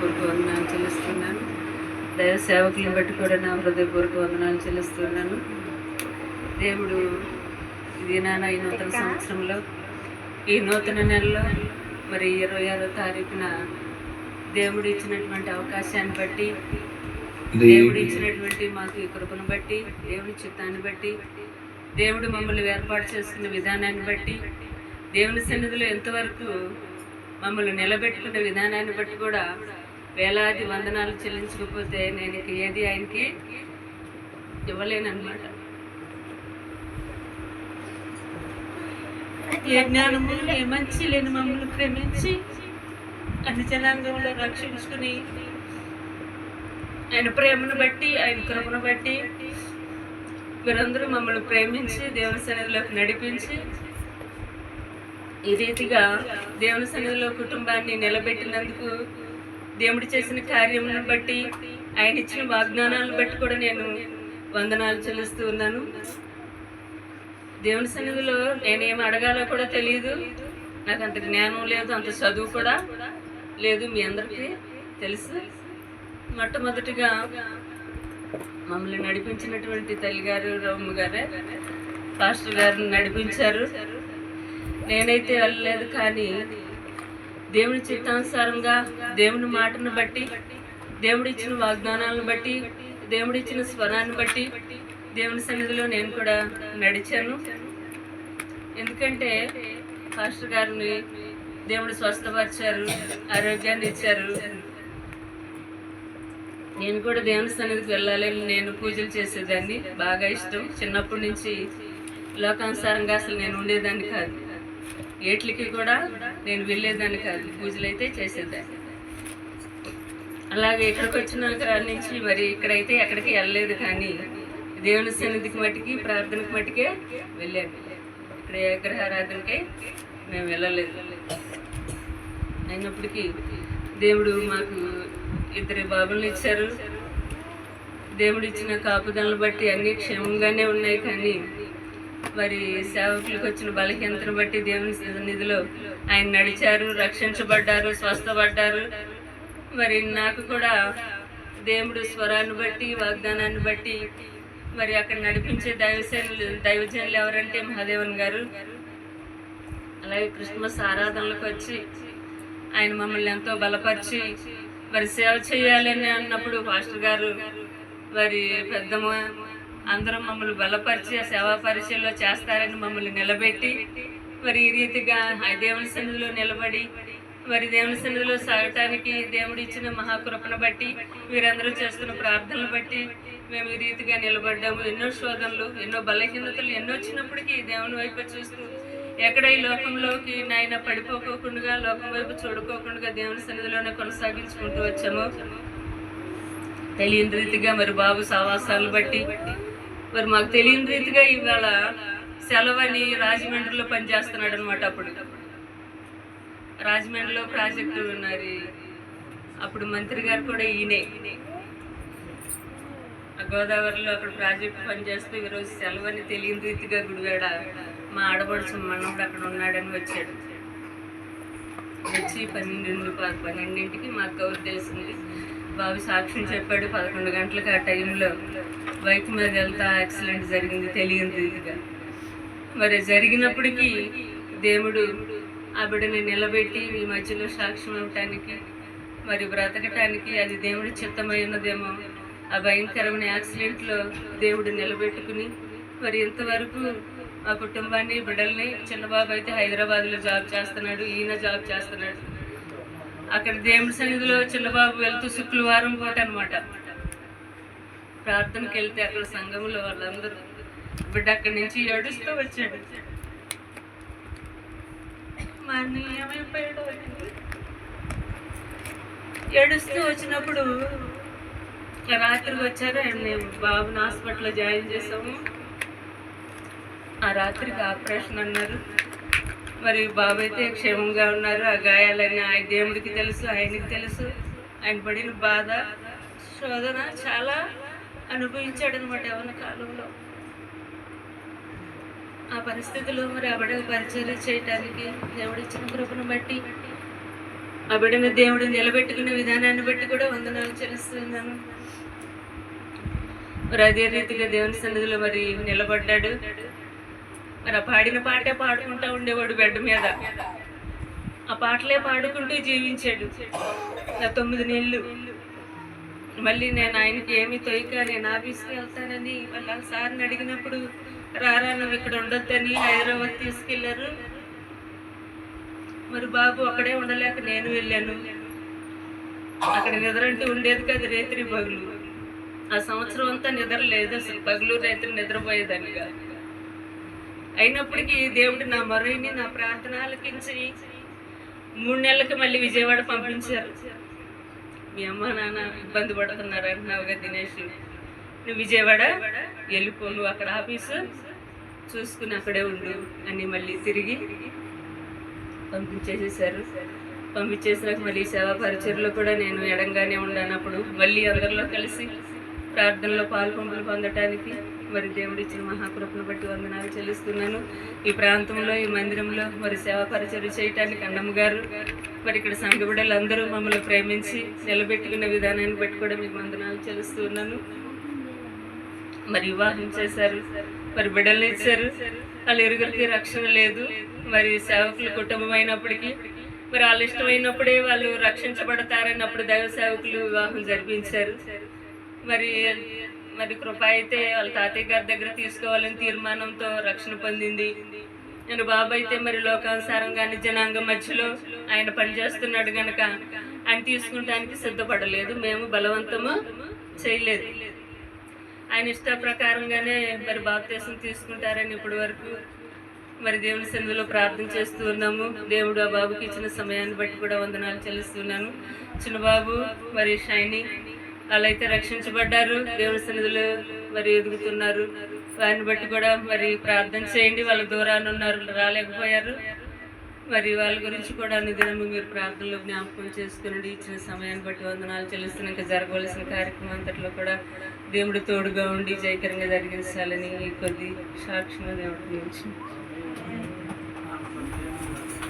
హృదయపూర్వక వందనాలు చెల్లిస్తున్నాను. దైవ సేవకులను బట్టి కూడా నా హృదయపూర్వక వందనాలు చెల్లిస్తున్నాను. దేవుడు ఇది నాన్న ఈ నూతన సంవత్సరంలో ఈ నూతన నెలలో మరి ఇరవై ఆరో తారీఖున దేవుడు ఇచ్చినటువంటి అవకాశాన్ని బట్టి దేవుడు ఇచ్చినటువంటి మాకు ఈ కృపను బట్టి దేవుడి చిత్తాన్ని బట్టి దేవుడు మమ్మల్ని ఏర్పాటు చేస్తున్న విధానాన్ని బట్టి దేవుని సన్నిధిలో ఎంతవరకు మమ్మల్ని నిలబెట్టుకున్న విధానాన్ని బట్టి కూడా వేలాది వందనాలు చెల్లించకపోతే నేను ఇక ఏది ఆయనకి ఇవ్వలేనమాట ఏ జ్ఞానము ఏ మంచి లేని మమ్మల్ని ప్రేమించి అన్ని జనాంగంలో రక్షించుకుని ఆయన ప్రేమను బట్టి ఆయన కృపను బట్టి మీరందరూ మమ్మల్ని ప్రేమించి దేవుని సన్నిధిలోకి నడిపించి ఈ రీతిగా దేవుని సన్నిధిలో కుటుంబాన్ని నిలబెట్టినందుకు దేవుడు చేసిన కార్యములను బట్టి ఆయన ఇచ్చిన వాగ్దానాలను బట్టి కూడా నేను వందనాలు చెల్లిస్తూ ఉన్నాను. దేవుని సన్నిధిలో నేనేం అడగాలో కూడా తెలియదు నాకు అంత జ్ఞానం లేదు అంత చదువు కూడా లేదు మీ అందరికీ తెలుసు. మొట్టమొదటిగా మమ్మల్ని నడిపించినటువంటి తల్లిగారు రమ్మ గారే పాస్టర్ గారిని నడిపించారు. నేనైతే వెళ్ళలేదు కానీ దేవుని చిత్తానుసారంగా దేవుని మాటను బట్టి దేవుడు ఇచ్చిన వాగ్దానాలను బట్టి దేవుడు ఇచ్చిన స్వరాన్ని బట్టి దేవుని సన్నిధిలో నేను కూడా నడిచాను. ఎందుకంటే పాస్టర్ గారిని దేవుడు స్వస్థపరిచారు ఆరోగ్యాన్ని ఇచ్చారు. నేను కూడా దేవుని సన్నిధికి వెళ్ళాలని నేను పూజలు చేసేదాన్ని. బాగా ఇష్టం. చిన్నప్పటి నుంచి లోకానుసారంగా అసలు నేను ఉండేదాన్ని కాదు. ఏట్లకి కూడా నేను వెళ్ళేదాన్ని కాదు పూజలు అయితే చేసేదాన్ని అలాగే ఇక్కడికి వచ్చిన నుంచి మరి ఇక్కడైతే ఎక్కడికి వెళ్ళలేదు కానీ దేవుని సన్నిధికి మట్టికి ప్రార్థనకి మట్టికే వెళ్ళాను. ఇక్కడ విగ్రహారాధనకే మేము వెళ్ళలేదు. అయినప్పటికీ దేవుడు మాకు ఇద్దరు బాబులను ఇచ్చారు. దేవుడు ఇచ్చిన కాపుదలను బట్టి అన్ని క్షేమంగానే ఉన్నాయి కానీ మరి సేవకులకు వచ్చిన బలహీనతను బట్టి దేవుని నిధిలో ఆయన నడిచారు రక్షించబడ్డారు స్వస్థపడ్డారు. మరి నాకు కూడా దేవుడు స్వరాన్ని బట్టి వాగ్దానాన్ని బట్టి మరి అక్కడ నడిపించే దైవసేనులు దైవజనులు ఎవరంటే మహాదేవన్ గారు. అలాగే క్రిస్మస్ ఆరాధనలకు వచ్చి ఆయన మమ్మల్ని ఎంతో బలపరిచి మరి సేవ చేయాలని అన్నప్పుడు మాస్టర్ గారు మరి పెద్దమ్మ అందరూ మమ్మల్ని బలపరిచి ఆ సేవా పరిచయంలో చేస్తారని మమ్మల్ని నిలబెట్టి మరి ఈ రీతిగా ఆ దేవుని సన్నిధిలో నిలబడి మరి దేవుని సన్నిధిలో సాగటానికి దేవుడు ఇచ్చిన మహాకృపను బట్టి మీరందరూ చేస్తున్న ప్రార్థనలు బట్టి మేము ఈ రీతిగా నిలబడ్డాము. ఎన్నో శోధనలు ఎన్నో బలహీనతలు ఎన్నో వచ్చినప్పటికీ దేవుని వైపు చూస్తూ ఎక్కడ ఈ లోకంలోకి నాయన పడిపోకోకుండా లోకం వైపు చూడుకోకుండా దేవుని సన్నిధిలోనే కొనసాగించుకుంటూ వచ్చాము. తెలియని రీతిగా మరి బాబు సావాసాలు బట్టి మరి మాకు తెలియని రీతిగా ఇవాళ సెలవని రాజమండ్రిలో పనిచేస్తున్నాడు అనమాట అప్పుడు. రాజమండ్రిలో ప్రాజెక్టు ఉన్నారు అప్పుడు మంత్రి గారు కూడా ఈయనే. ఆ గోదావరిలో అక్కడ ప్రాజెక్టు పనిచేస్తూ ఈరోజు సెలవని తెలియని రీతిగా గుడివాడ మా ఆడపడుచు మనోడు అక్కడ ఉన్నాడని వచ్చాడు. వచ్చి పన్నెండు పన్నెండింటికి మాకు కౌరు తెలిసింది. బాబు సాక్ష్యం చెప్పాడు పదకొండు గంటలకు ఆ టైంలో. బైక్ మీద వెళ్తా యాక్సిడెంట్ జరిగింది తెలియదు ఇదిగా మరి జరిగినప్పటికీ దేవుడు ఆ బిడ్డని నిలబెట్టి మీ మధ్యలో సాక్ష్యం ఇవ్వటానికి మరి బ్రతకటానికి అది దేవుడి చిత్తమై ఉన్నదేమో ఆ భయంకరమైన యాక్సిడెంట్లో దేవుడు నిలబెట్టుకుని మరి ఇంతవరకు మా కుటుంబాన్ని బిడ్డల్ని చిన్నబాబు అయితే హైదరాబాద్లో జాబ్ చేస్తున్నాడు ఈయన జాబ్ చేస్తున్నాడు. అక్కడ దేవుడి సన్నిధిలో చిన్నబాబు వెళ్తూ శుక్రవారం పూట అనమాట ప్రార్థనకి వెళ్తే అక్కడ సంఘంలో వాళ్ళందరూ బిడ్డ అక్కడి నుంచి ఏడుస్తూ వచ్చాడు. మా అన్నయ్య ఏడుస్తూ వచ్చినప్పుడు రాత్రి వచ్చారు? అండ్ మేము బాబుని హాస్పిటల్లో జాయిన్ చేసాము ఆ రాత్రికి ఆపరేషన్ అన్నారు. మరి బాబు అయితే క్షేమంగా ఉన్నారు. ఆ గాయాలని ఆయన దేవుడికి తెలుసు ఆయనకి తెలుసు. ఆయన పడిన బాధ శోధన చాలా అనుభవించాడు అనమాట యవన కాలంలో. ఆ పరిస్థితులు మరి ఆవిడ పరిచర్య చేయటానికి దేవుడు ఇచ్చిన కృపను బట్టి ఆ బిడ్డను దేవుడు నిలబెట్టుకునే విధానాన్ని బట్టి కూడా వందనాలు చెల్లిస్తున్నాను. మరి అదే రీతిగా దేవుని సన్నిధిలో మరి నిలబడ్డాడు. మరి ఆ పాడిన పాటే పాడుకుంటా ఉండేవాడు బెడ్ మీద. ఆ పాటలే పాడుకుంటూ జీవించాడు. నా తొమ్మిది నెలలు. మళ్ళీ నేను ఆయనకి ఏమి తొయ్యక నేను ఆఫీస్కి వెళ్తానని వాళ్ళ సార్ని అడిగినప్పుడు రారా నువ్వు ఇక్కడ ఉండొద్దని హైదరాబాద్ తీసుకెళ్ళారు మరి బాబు అక్కడే ఉండలేక నేను వెళ్ళాను. అక్కడ నిద్ర అంటూ ఉండేది కాదు రేత్రి పగులు. ఆ సంవత్సరం అంతా నిద్ర లేదు అసలు. పగులు రైతులు నిద్రపోయేదానిగా అయినప్పటికీ దేవుడు నా మొరైని నా ప్రార్థన ఆలకించి మూడు నెలలకి మళ్ళీ విజయవాడ పంపించారు. మీ అమ్మ నాన్న ఇబ్బంది పడుతున్నారు అంటున్నావుగా దినేష్. నువ్వు విజయవాడ వెళ్ళిపో నువ్వు అక్కడ ఆఫీసు. చూసుకుని అక్కడే ఉండు. అని మళ్ళీ తిరిగి పంపించేసేసారు పంపించేసినాక మళ్ళీ సేవా పరిచయలో కూడా నేను ఎడంగానే ఉండనప్పుడు మళ్ళీ అందరిలో కలిసి ప్రార్థనలో పాల్గొంపులు పొందటానికి మరి దేవుడు ఇచ్చిన మహాకృపను బట్టి వందనాలు చెల్లిస్తున్నాను. ఈ ప్రాంతంలో ఈ మందిరంలో మరి సేవా పరిచయం చేయటానికి అన్నమ్మ గారు మరి ఇక్కడ సంఘ అందరూ మమ్మల్ని ప్రేమించి నిలబెట్టుకున్న విధానాన్ని బట్టి కూడా మీకు వందనాలు చెల్లిస్తున్నాను. మరి వివాహం చేశారు మరి బిడ్డల్ని ఇచ్చారు. వాళ్ళ ఇరుగురికి రక్షణ లేదు. మరి సేవకుల కుటుంబం అయినప్పటికీ మరి వాళ్ళ ఇష్టమైనప్పుడే వాళ్ళు రక్షించబడతారన్నప్పుడు దైవ సేవకులు వివాహం జరిపించారు. మరి మరి కృప అయితే వాళ్ళ తాతయ్య గారి దగ్గర తీసుకోవాలని తీర్మానంతో రక్షణ పొందింది. నేను బాబు అయితే మరి లోకానుసారంగాని జనాంగం మధ్యలో ఆయన పనిచేస్తున్నాడు గనక ఆయన తీసుకుంటానికి సిద్ధపడలేదు. మేము బలవంతము చేయలేదు. ఆయన ఇష్ట ప్రకారంగానే మరి బాప్తీసం తీసుకుంటారని ఇప్పటి వరకు మరి దేవుని సన్నిధిలో ప్రార్థన చేస్తూ ఉన్నాము. దేవుడు ఆ బాబుకి ఇచ్చిన సమయాన్ని బట్టి కూడా వందనాలు చెల్లిస్తున్నాను. చిన్నబాబు మరి షైని వాళ్ళైతే రక్షించబడ్డారు దేవుని సన్నిధిలో మరి ఎదుగుతున్నారు. వారిని బట్టి కూడా మరి ప్రార్థన చేయండి వాళ్ళు దూరాన్ని ఉన్నారు రాలేకపోయారు. మరి వాళ్ళ గురించి కూడా అనుదినము మీరు ప్రార్థనలో జ్ఞాపకం చేసుకుని ఇచ్చిన సమయాన్ని బట్టి వందనాలు చెల్లిస్తున్నాక జరగవలసిన కార్యక్రమం అంతట్లో కూడా దేవుడు తోడుగా ఉండి జయకరంగా జరిగించాలని కొద్ది సాక్షిగా దేవుడికి